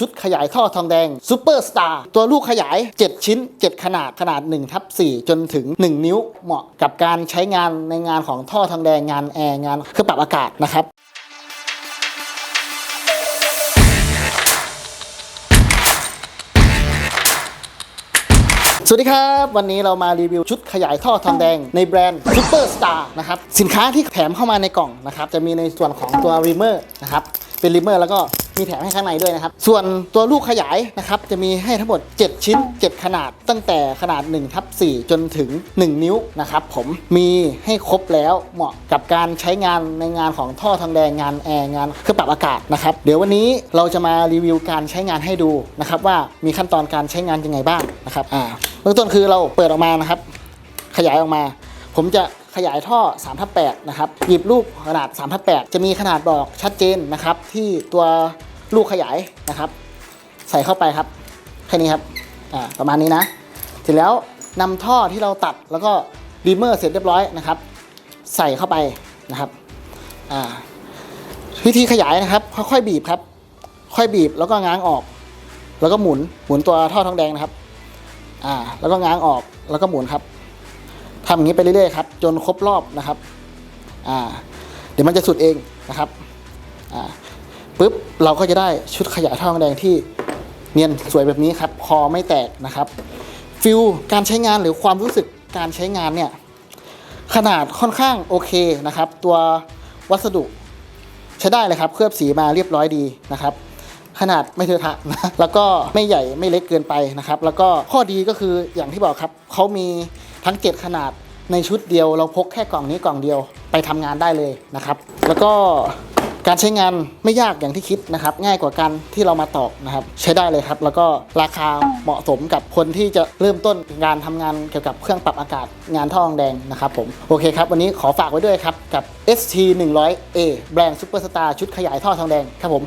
ชุดขยายท่อทองแดงซูเปอร์สตาร์ตัวลูกขยาย 7 ชิ้น 7 ขนาดขนาด1ทับ4จนถึง 1 นิ้วเหมาะกับการใช้งานในงานของท่อทองแดงงานแอร์งานเครื่องปรับอากาศนะครับสวัสดีครับ วันนี้เรามารีวิวชุดขยายท่อทองแดงในแบรนด์ Super Star นะครับ สินค้าที่แถมเข้ามาในกล่องนะครับ จะมีในส่วนของตัวรีเมอร์นะครับ เป็นรีเมอร์แล้วก็ มีแถมให้ข้างในด้วยนะครับ ส่วนตัวลูกขยายนะครับจะมีให้ทั้งหมด 7 ชิ้น 7 ขนาด ตั้งแต่ขนาด1ทับ4จนถึง 1 นิ้วนะครับผมมีให้ครบแล้วเหมาะกับการใช้งานในงานของท่อทองแดงงานแอร์งานเครื่องปรับอากาศนะครับเดี๋ยววันนี้เราจะมารีวิวการใช้งานให้ดูนะครับว่ามีขั้นตอนการใช้งานยังไงบ้างนะครับอ่าเบื้องต้นคือเราเปิดออกมานะครับขยายออกมา ผมจะขยายท่อ3ทับ8นะครับ หยิบลูกขนาด3ทับ8จะมีขนาดบอกชัดเจนนะครับ ที่ตัวลูกขยายนะครับ ใส่เข้าไปครับ แค่นี้ครับ อ่า ประมาณนี้นะ เสร็จแล้วนำท่อที่เราตัดแล้วก็ดีเมอร์เสร็จเรียบร้อยนะครับ ใส่เข้าไปนะครับ อ่า วิธีขยายนะครับ ค่อยๆบีบครับ ค่อยบีบแล้วก็ง้างออก แล้วก็หมุน หมุนตัวท่อทองแดงนะครับ อ่า แล้วก็ง้างออก แล้วก็หมุนครับ ทำอย่างนี้ไปเรื่อยๆครับจนครบรอบนะครับอ่าเดี๋ยวมันจะสุดเองนะครับอ่าปุ๊บเราก็จะได้ชุดขยายท่อทองแดงที่เนียนสวยแบบนี้ครับคอไม่แตกนะครับฟิลการใช้งานหรือความรู้สึกการใช้งานเนี่ยขนาดค่อนข้างโอเคนะครับ ตัววัสดุใช้ได้เลยครับ เคลือบสีมาเรียบร้อยดีนะครับ ขนาดไม่เทอะทะนะแล้วก็ไม่ใหญ่ไม่เล็กเกินไปนะครับ แล้วก็ข้อดีก็คืออย่างที่บอกครับเขามี ทั้งเจ็ดขนาดในชุดเดียว เราพกแค่กล่องนี้กล่องเดียวไปทำงานได้เลยนะครับ แล้วก็การใช้งานไม่ยากอย่างที่คิดนะครับ ง่ายกว่าการที่เรามาตอกนะครับ ใช้ได้เลยครับ แล้วก็ราคาเหมาะสมกับคนที่จะเริ่มต้นการทำงานเกี่ยวกับเครื่องปรับอากาศงานท่อทองแดงนะครับผมโอเคครับ วันนี้ขอฝากไว้ด้วยครับ กับ ST 100A แบรนด์ซูเปอร์สตาร์ชุดขยายท่อทองแดงครับผม